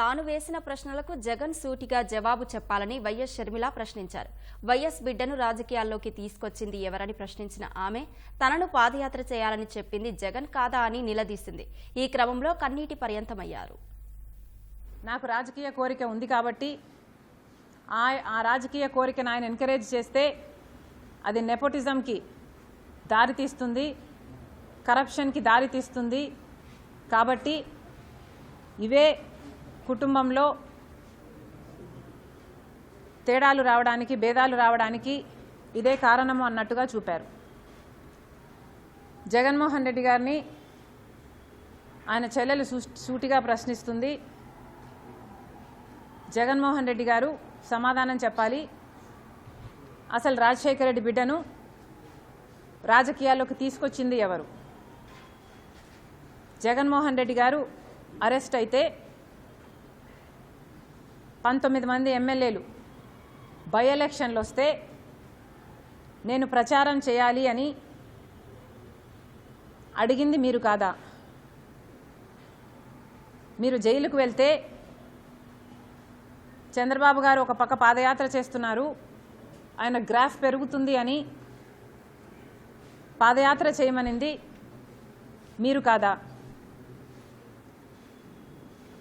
తాను వేసిన ప్రశ్నలకు జగన్ సూటిగా జవాబు చెప్పాలని వైఎస్ షర్మిల ప్రశ్నించారు. వైఎస్ బిడ్డను రాజకీయాల్లోకి తీసుకొచ్చింది ఎవరని ప్రశ్నించిన ఆమె తనను పాదయాత్ర చేయాలని చెప్పింది జగన్ కాదా అని నిలదీసింది. ఈ క్రమంలో కన్నీటి పర్యంతమయ్యారు. నాకు రాజకీయ కోరిక ఉంది కాబట్టి ఆ ఆ రాజకీయ కోరికను ఆయన ఎంకరేజ్ చేస్తే అది నెపోటిజంకి దారితీస్తుంది కరప్షన్కి దారితీస్తుంది కాబట్టి ఇవే కుటుంబంలో తేడాలు రావడానికి భేదాలు రావడానికి ఇదే కారణము అన్నట్టుగా చూపారు. జగన్మోహన్ రెడ్డి గారిని ఆయన చెల్లెలు సూ- సూటిగా ప్రశ్నిస్తుంది. జగన్మోహన్ రెడ్డి గారు సమాధానం చెప్పాలి. అసలు రాజశేఖర రెడ్డి బిడ్డను రాజకీయాల్లోకి తీసుకొచ్చింది ఎవరు? జగన్మోహన్ రెడ్డి గారు అరెస్ట్ అయితే పంతొమ్మిది మంది ఎమ్మెల్యేలు. బై ఎలక్షన్లు వస్తే నేను ప్రచారం చేయాలి అని అడిగింది మీరు కాదా? మీరు జైలుకు వెళ్తే చంద్రబాబు గారు ఒక పక్క పాదయాత్ర చేస్తున్నారు. ఆయన గ్రాఫ్ పెరుగుతుంది అని పాదయాత్ర చేయమనింది. మీరు కాదా?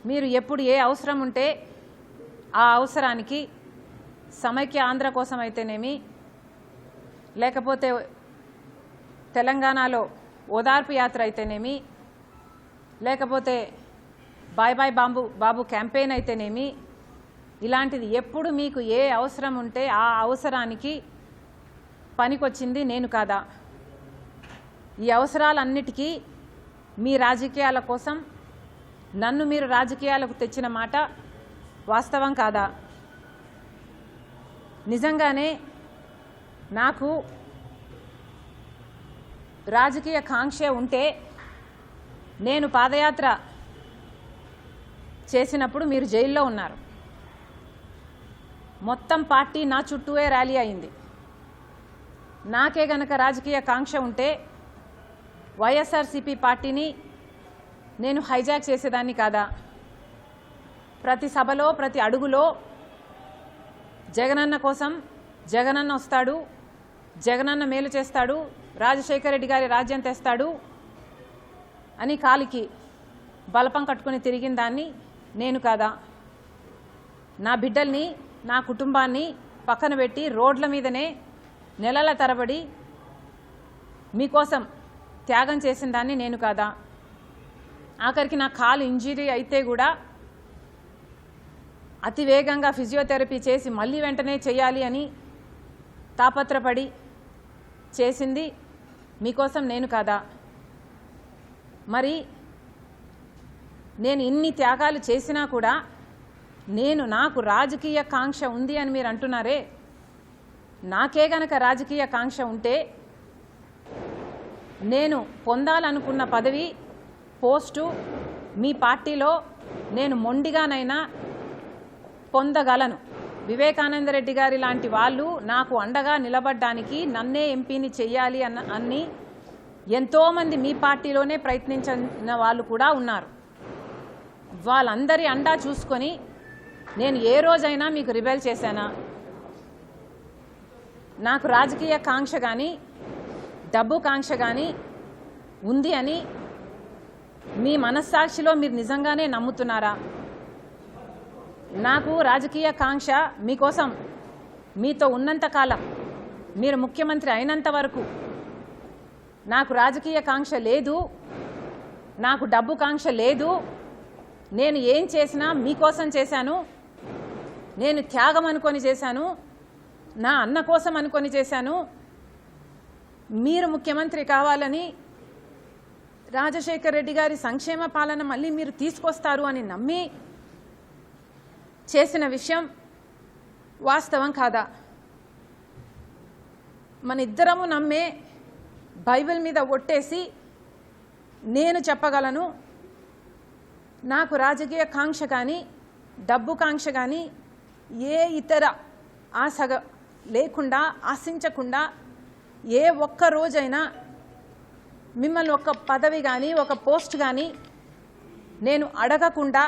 మీరు ఎప్పుడు ఏ అవసరం ఉంటే ఆ అవసరానికి సమైక్య ఆంధ్ర కోసం అయితేనేమి లేకపోతే తెలంగాణలో ఓదార్పు యాత్ర అయితేనేమి లేకపోతే బాయ్ బాయ్ బాంబు బాబు క్యాంపెయిన్ అయితేనేమి ఇలాంటిది ఎప్పుడు మీకు ఏ అవసరం ఉంటే ఆ అవసరానికి పనికొచ్చింది నేను కాదా? ఈ అవసరాలన్నిటికీ మీ రాజకీయాల కోసం నన్ను మీరు రాజకీయాలకు తెచ్చిన మాట వాస్తవం కాదా? నిజంగానే నాకు రాజకీయ కాంక్ష ఉంటే నేను పాదయాత్ర చేసినప్పుడు మీరు జైల్లో ఉన్నారు. మొత్తం పార్టీ నా చుట్టూవే ర్యాలీ అయింది. నాకే గనక రాజకీయ కాంక్ష ఉంటే వైఎస్ఆర్సీపీ పార్టీని నేను హైజాక్ చేసేదాన్ని కాదా? ప్రతి సభలో ప్రతి అడుగులో జగనన్న కోసం జగనన్న వస్తాడు జగనన్న మేలు చేస్తాడు రాజశేఖర రెడ్డి గారి రాజ్యం తెస్తాడు అని కాలికి బలపం కట్టుకుని తిరిగిన దాన్ని నేను కాదా? నా బిడ్డల్ని నా కుటుంబాన్ని పక్కన పెట్టి రోడ్ల మీదనే నెలల తరబడి మీకోసం త్యాగం చేసిన దాన్ని నేను కాదా? ఆఖరికి నా కాలు ఇంజరీ అయితే కూడా అతి వేగంగా ఫిజియోథెరపీ చేసి మళ్ళీ వెంటనే చేయాలి అని తాపత్రపడి చేసింది మీకోసం నేను కాదా? మరి నేను ఇన్ని త్యాగాలు చేసినా కూడా నేను నాకు రాజకీయ కాంక్ష ఉంది అని మీరు అంటున్నారే? నాకే గనక రాజకీయ కాంక్ష ఉంటే నేను పొందాలనుకున్న పదవి పోస్టు మీ పార్టీలో నేను మొండిగానైనా పొందగలను. వివేకానంద రెడ్డి గారి లాంటి వాళ్ళు నాకు అండగా నిలబడ్డానికి నన్నే ఎంపీని చెయ్యాలి అన్న అన్ని ఎంతోమంది మీ పార్టీలోనే ప్రయత్నించిన వాళ్ళు కూడా ఉన్నారు. వాళ్ళందరి అండా చూసుకొని నేను ఏ రోజైనా మీకు రిబెల్ చేశానా? నాకు రాజకీయ కాంక్ష కానీ డబ్బు కాంక్ష కానీ ఉంది అని మీ మనస్సాక్షిలో మీరు నిజంగానే నమ్ముతున్నారా? నాకు రాజకీయ కాంక్ష మీకోసం మీతో ఉన్నంత కాలం మీరు ముఖ్యమంత్రి అయినంత వరకు నాకు రాజకీయ కాంక్ష లేదు నాకు డబ్బు కాంక్ష లేదు నేను ఏం చేసినా మీకోసం చేశాను నేను త్యాగం అనుకొని చేశాను నా అన్న కోసం అనుకొని చేశాను మీరు ముఖ్యమంత్రి కావాలని రాజశేఖర్ రెడ్డి గారి సంక్షేమ పాలన మళ్ళీ మీరు తీసుకొస్తారు అని నమ్మి చేసిన విషయం వాస్తవం కాదా? మన ఇద్దరము నమ్మే బైబిల్ మీద ఒట్టేసి నేను చెప్పగలను నాకు రాజకీయ కాంక్ష కానీ డబ్బు కాంక్ష కానీ ఏ ఇతర ఆశగ లేకుండా ఆశించకుండా ఏ ఒక్క రోజైనా మిమ్మల్ని ఒక పదవి కానీ ఒక పోస్ట్ కానీ నేను అడగకుండా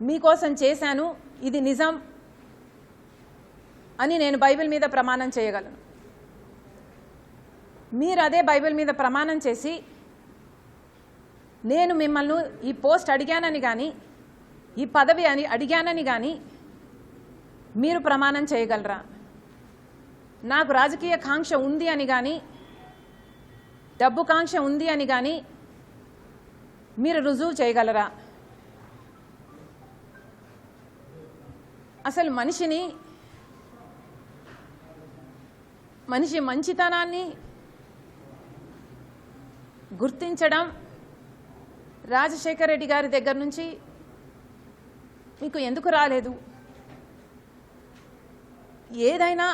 మీకోసం చేశాను ఇది నిజం అని నేను బైబిల్ మీద ప్రమాణం చేయగలను. మీరు అదే బైబిల్ మీద ప్రమాణం చేసి నేను మిమ్మల్ని ఈ పోస్ట్ అడిగానని కానీ ఈ పదవి అని అడిగానని కానీ మీరు ప్రమాణం చేయగలరా? నాకు రాజకీయ కాంక్ష ఉంది అని కానీ డబ్బు కాంక్ష ఉంది అని కానీ మీరు రుజువు చేయగలరా? అసలు మనిషిని మనిషి మంచితనాన్ని గుర్తించడం రాజశేఖర రెడ్డి గారి దగ్గర నుంచి మీకు ఎందుకు రాలేదు? ఏదైనా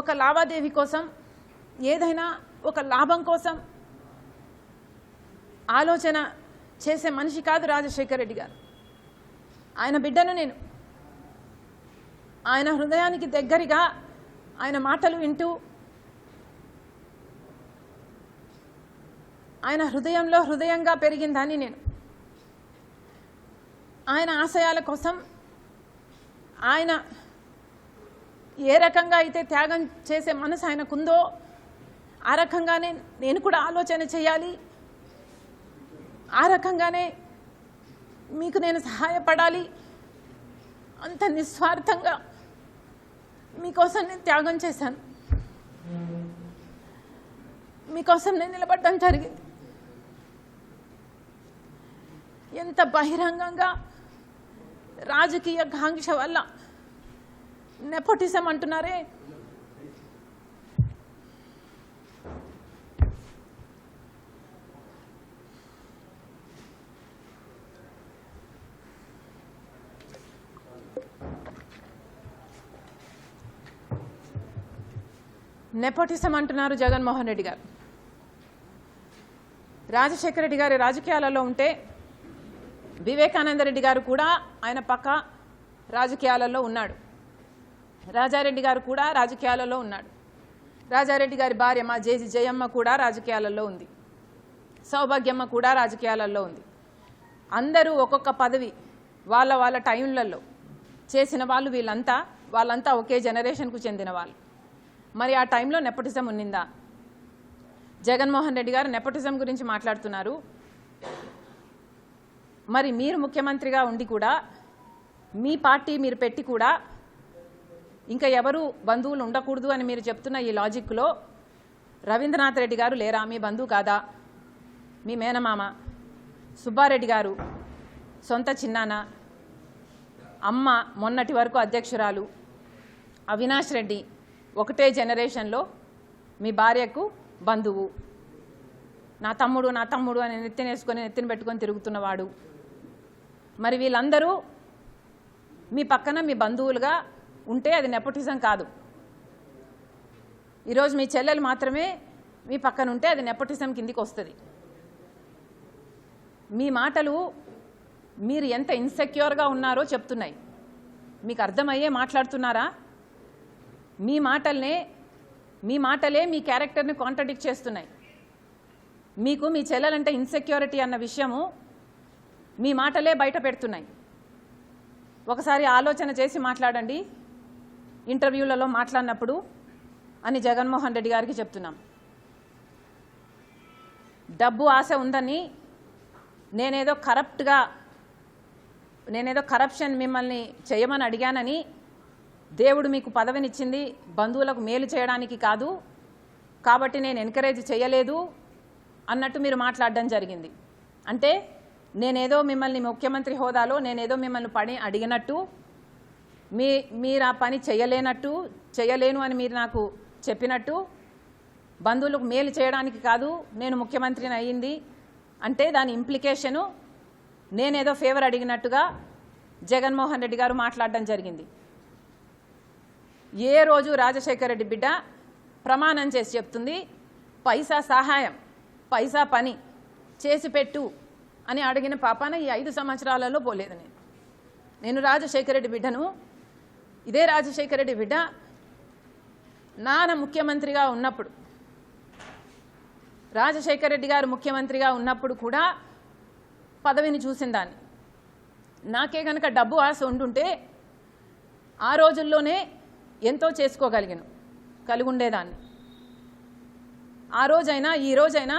ఒక లావాదేవీ కోసం ఏదైనా ఒక లాభం కోసం ఆలోచన చేసే మనిషి కాదు రాజశేఖర రెడ్డి గారు. ఆయన బిడ్డను నేను. ఆయన హృదయానికి దగ్గరగా ఆయన మాటలు వింటూ ఆయన హృదయంలో హృదయంగా పెరిగిందని నేను. ఆయన ఆశయాల కోసం ఆయన ఏ రకంగా అయితే త్యాగం చేసే మనసు ఆయనకుందో ఆ రకంగానే నేను కూడా ఆలోచన చేయాలి. ఆ రకంగానే మీకు నేను సహాయపడాలి. అంత నిస్వార్థంగా మీకోసం నేను త్యాగం చేశాను. మీకోసం నేను నిలబడడం జరిగింది. ఎంత బహిరంగంగా రాజకీయ కాంక్ష వల్ల నెపోటిజం అంటున్నారే నెపోటిజం అంటున్నారు జగన్మోహన్ రెడ్డి గారు. రాజశేఖర రెడ్డి గారి రాజకీయాలలో ఉంటే వివేకానంద రెడ్డి గారు కూడా ఆయన పక్క రాజకీయాలలో ఉన్నాడు. రాజారెడ్డి గారు కూడా రాజకీయాలలో ఉన్నాడు. రాజారెడ్డి గారి భార్య మా జేజి జయమ్మ కూడా రాజకీయాలలో ఉంది. సౌభాగ్యమ్మ కూడా రాజకీయాలలో ఉంది. అందరూ ఒక్కొక్క పదవి వాళ్ళ వాళ్ళ టైంలలో చేసిన వాళ్ళు వీళ్ళంతా వాళ్ళంతా ఒకే జనరేషన్కు చెందిన వాళ్ళు. మరి ఆ టైంలో నెపటిజం ఉన్నిందా? జగన్మోహన్ రెడ్డి గారు నెపటిజం గురించి మాట్లాడుతున్నారు. మరి మీరు ముఖ్యమంత్రిగా ఉండి కూడా మీ పార్టీ మీరు పెట్టి కూడా ఇంకా ఎవరు బంధువులు ఉండకూడదు అని మీరు చెప్తున్న ఈ లాజిక్లో రవీంద్రనాథ్ రెడ్డి గారు లేరా? మీ బంధువు కాదా? మీ మేనమామ? సుబ్బారెడ్డి గారు? సొంత చిన్నాన్న అమ్మ మొన్నటి వరకు అధ్యక్షురాలు? అవినాష్ రెడ్డి? ఒకటే జనరేషన్లో మీ భార్యకు బంధువు. నా తమ్ముడు నా తమ్ముడు అని నెత్తినేసుకొని నెత్తిన పెట్టుకొని తిరుగుతున్నవాడు. మరి వీళ్ళందరూ మీ పక్కన మీ బంధువులుగా ఉంటే అది నెపోటిజం కాదు. ఈరోజు మీ చెల్లెలు మాత్రమే మీ పక్కన ఉంటే అది నెపటిజం కిందికి వస్తుంది. మీ మాటలు మీరు ఎంత ఇన్సెక్యూర్గా ఉన్నారో చెప్తున్నాయి. మీకు అర్థమయ్యే మాట్లాడుతున్నారా? మీ మాటలనే మీ మాటలే మీ క్యారెక్టర్ని కాంట్రడిక్ట్ చేస్తున్నాయి. మీకు మీ చెల్లెలంటే ఇన్సెక్యూరిటీ అన్న విషయము మీ మాటలే బయట పెడుతున్నాయి. ఒకసారి ఆలోచన చేసి మాట్లాడండి. ఇంటర్వ్యూలలో మాట్లాడినప్పుడు అని జగన్మోహన్ రెడ్డి గారికి చెప్తున్నాం. డబ్బు ఆశ ఉందని నేనేదో కరప్ట్గా నేనేదో కరప్షన్ మిమ్మల్ని చేయమని అడిగానని దేవుడు మీకు పదవినిచ్చింది బంధువులకు మేలు చేయడానికి కాదు కాబట్టి నేను ఎంకరేజ్ చేయలేదు అన్నట్టు మీరు మాట్లాడడం జరిగింది. అంటే నేనేదో మిమ్మల్ని ముఖ్యమంత్రి హోదాలో నేనేదో మిమ్మల్ని పని అడిగినట్టు మీ మీరు ఆ పని చేయలేనట్టు చేయలేను అని మీరు నాకు చెప్పినట్టు బంధువులకు మేలు చేయడానికి కాదు నేను ముఖ్యమంత్రిని అయ్యింది అంటే దాని ఇంప్లికేషను నేనేదో ఫేవర్ అడిగినట్టుగా జగన్మోహన్ రెడ్డి గారు మాట్లాడడం జరిగింది. ఏ రోజు రాజశేఖర రెడ్డి బిడ్డ ప్రమాణం చేసి చెప్తుంది పైసా సహాయం పైసా పని చేసి పెట్టు అని అడిగిన పాపాన ఈ ఐదు సంవత్సరాలలో పోలేదు నేను. నేను రాజశేఖర రెడ్డి బిడ్డను ఇదే రాజశేఖర రెడ్డి బిడ్డ నాన్న ముఖ్యమంత్రిగా ఉన్నప్పుడు రాజశేఖర రెడ్డి గారు ముఖ్యమంత్రిగా ఉన్నప్పుడు కూడా పదవిని చూసిన దాన్ని. నాకే కనుక డబ్బు ఆశ ఉండుంటే ఆ రోజుల్లోనే ఎంతో చేసుకోగలిగాను కలిగి ఉండేదాన్ని ఆ రోజైనా ఈ రోజైనా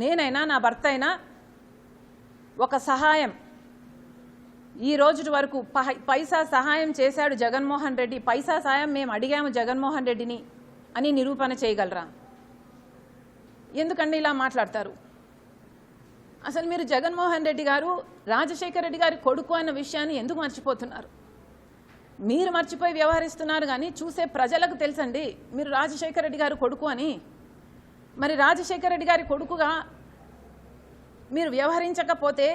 నేనైనా నా భర్త అయినా ఒక సహాయం. ఈ రోజు వరకు పైసా సహాయం చేశాడు జగన్మోహన్ రెడ్డి. పైసా సహాయం మేము అడిగాము జగన్మోహన్ రెడ్డిని అని నిరూపణ చేయగలరా? ఎందుకండి ఇలా మాట్లాడతారు? అసలు మీరు జగన్మోహన్ రెడ్డి గారు రాజశేఖర రెడ్డి గారి కొడుకు అన్న విషయాన్ని ఎందుకు మర్చిపోతున్నారు? మీరు మర్చిపోయి వ్యవహరిస్తున్నారు కానీ చూసే ప్రజలకు తెలుసండి. మీరు రాజశేఖర రెడ్డి గారు కొడుకు అని. మరి రాజశేఖర రెడ్డి గారి కొడుకుగా మీరు వ్యవహరించకపోతే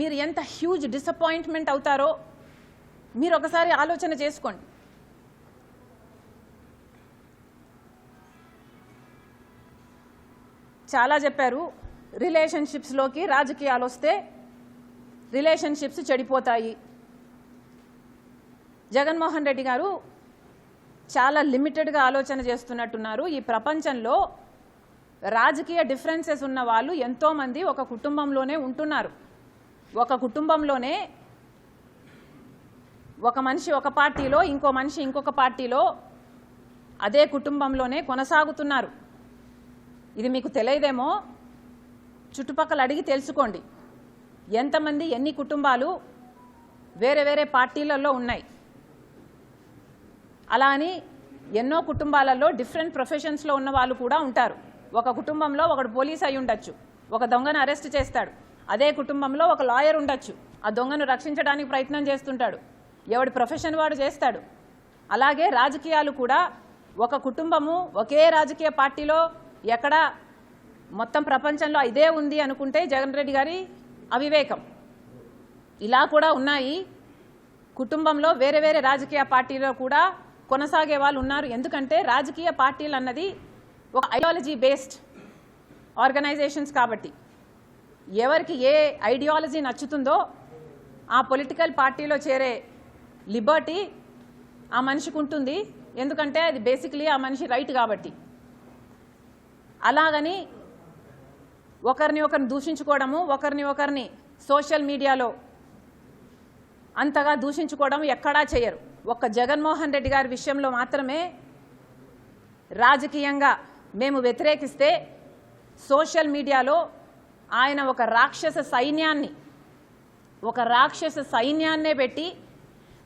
మీరు ఎంత హ్యూజ్ డిసప్పాయింట్మెంట్ అవుతారో మీరు ఒకసారి ఆలోచన చేసుకోండి. చాలా చెప్పారు రిలేషన్షిప్స్లోకి రాజకీయాలు వస్తే రిలేషన్షిప్స్ చెడిపోతాయి. జగన్మోహన్ రెడ్డి గారు చాలా లిమిటెడ్గా ఆలోచన చేస్తున్నట్టున్నారు. ఈ ప్రపంచంలో రాజకీయ డిఫరెన్సెస్ ఉన్న వాళ్ళు ఎంతోమంది ఒక కుటుంబంలోనే ఉంటున్నారు. ఒక కుటుంబంలోనే ఒక మనిషి ఒక పార్టీలో ఇంకో మనిషి ఇంకొక పార్టీలో అదే కుటుంబంలోనే కొనసాగుతున్నారు. ఇది మీకు తెలియదేమో? చుట్టుపక్కల అడిగి తెలుసుకోండి. ఎంతమంది ఎన్ని కుటుంబాలు వేరే వేరే పార్టీలలో ఉన్నాయి. అలా అని ఎన్నో కుటుంబాలలో డిఫరెంట్ ప్రొఫెషన్స్లో ఉన్న వాళ్ళు కూడా ఉంటారు. ఒక కుటుంబంలో ఒకడు పోలీస్ అయి ఉండొచ్చు ఒక దొంగను అరెస్ట్ చేస్తాడు అదే కుటుంబంలో ఒక లాయర్ ఉండొచ్చు ఆ దొంగను రక్షించడానికి ప్రయత్నం చేస్తుంటాడు ఎవడి ప్రొఫెషన్ వాడు చేస్తాడు. అలాగే రాజకీయాలు కూడా ఒక కుటుంబము ఒకే రాజకీయ పార్టీలో ఎక్కడ మొత్తం ప్రపంచంలో ఇదే ఉంది అనుకుంటే జగన్ రెడ్డి గారి అవివేకం. ఇలా కూడా ఉన్నాయి. కుటుంబంలో వేరే వేరే రాజకీయ పార్టీలో కూడా కొనసాగే వాళ్ళు ఉన్నారు. ఎందుకంటే రాజకీయ పార్టీలు అన్నది ఒక ఐడియాలజీ బేస్డ్ ఆర్గనైజేషన్స్ కాబట్టి. ఎవరికి ఏ ఐడియాలజీ నచ్చుతుందో ఆ పొలిటికల్ పార్టీలో చేరే లిబర్టీ ఆ మనిషికి ఉంటుంది. ఎందుకంటే అది బేసిక్లీ ఆ మనిషి రైట్ కాబట్టి. అలాగని ఒకరిని ఒకరిని దూషించుకోవడము ఒకరిని ఒకరిని సోషల్ మీడియాలో అంతగా దూషించుకోవడం ఎక్కడా చేయరు. ఒక్క జగన్మోహన్ రెడ్డి గారి విషయంలో మాత్రమే రాజకీయంగా మేము వ్యతిరేకిస్తే సోషల్ మీడియాలో ఆయన ఒక రాక్షస సైన్యాన్ని ఒక రాక్షస సైన్యాన్నే పెట్టి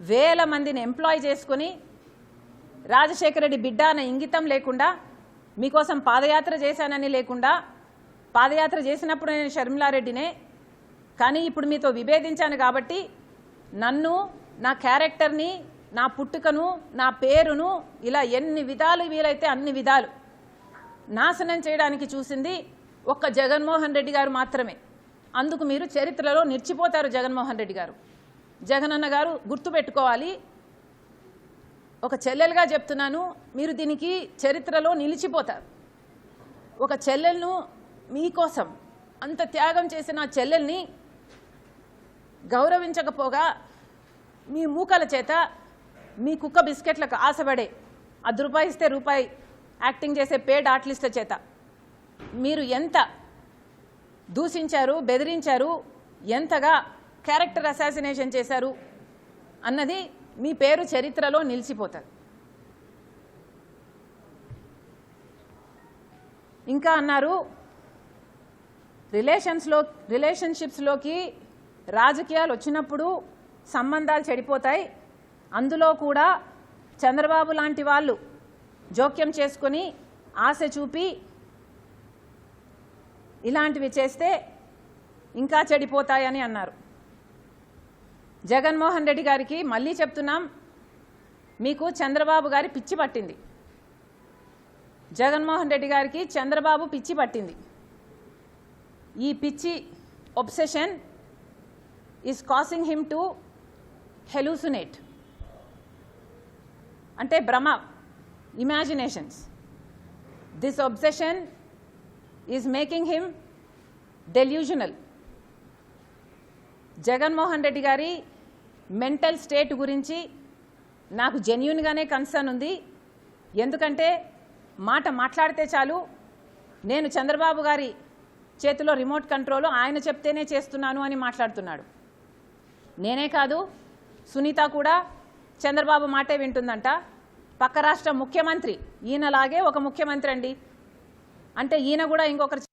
వేల మందిని ఎంప్లాయ్ చేసుకుని రాజశేఖర రెడ్డి బిడ్డ అన్న ఇంగితం లేకుండా మీకోసం పాదయాత్ర చేశానని లేకుండా పాదయాత్ర చేసినప్పుడు నేను షర్మిలారెడ్డినే కానీ ఇప్పుడు మీతో విభేదించాను కాబట్టి నన్ను నా క్యారెక్టర్ని నా పుట్టుకను నా పేరును ఇలా ఎన్ని విధాలు వీలైతే అన్ని విధాలు నాశనం చేయడానికి చూసింది ఒక్క జగన్మోహన్ రెడ్డి గారు మాత్రమే. అందుకు మీరు చరిత్రలో నిలిచిపోతారు జగన్మోహన్ రెడ్డి గారు. జగనన్న గారు గుర్తుపెట్టుకోవాలి. ఒక చెల్లెలుగా చెప్తున్నాను మీరు దీనికి చరిత్రలో నిలిచిపోతారు. ఒక చెల్లెలను మీకోసం అంత త్యాగం చేసిన చెల్లెల్ని గౌరవించకపోగా మీ మూకల చేత మీ కుక్క బిస్కెట్లకు ఆశపడే అది రూపాయి ఇస్తే రూపాయి యాక్టింగ్ చేసే పేడ్ ఆర్టిస్ట్ల చేత. మీరు ఎంత దూషించారు బెదిరించారు ఎంతగా క్యారెక్టర్ అసాసినేషన్ చేశారు అన్నది మీ పేరు చరిత్రలో నిలిచిపోతుంది. ఇంకా అన్నారు రిలేషన్స్లో రిలేషన్షిప్స్లోకి రాజకీయాలు వచ్చినప్పుడు సంబంధాలు చెడిపోతాయి. అందులో కూడా చంద్రబాబు లాంటి వాళ్ళు జోక్యం చేసుకొని ఆశ చూపి ఇలాంటివి చేస్తే ఇంకా చెడిపోతాయని అన్నారు. జగన్మోహన్ రెడ్డి గారికి మళ్ళీ చెప్తున్నాం మీకు చంద్రబాబు గారి పిచ్చి పట్టింది. జగన్మోహన్ రెడ్డి గారికి చంద్రబాబు పిచ్చి పట్టింది. ఈ పిచ్చి obsession is causing him to hallucinate అంటే భ్రమ imaginations this obsession is making him delusional Jaganmohan Reddy గారి మెంటల్ స్టేట్ గురించి నాకు జెన్యున్గానే కన్సర్న్ ఉంది. ఎందుకంటే మాట మాట్లాడితే చాలు. నేను చంద్రబాబు గారి చేతిలో రిమోట్ కంట్రోల్ ఆయన చెప్తేనే చేస్తున్నాను అని మాట్లాడుతున్నాడు. నేనే కాదు సునీత కూడా చంద్రబాబు మాటే వింటుందంట. పక్క రాష్ట్ర ముఖ్యమంత్రి ఈయనలాగే ఒక ముఖ్యమంత్రి అండి అంటే ఈయన కూడా ఇంకొకరు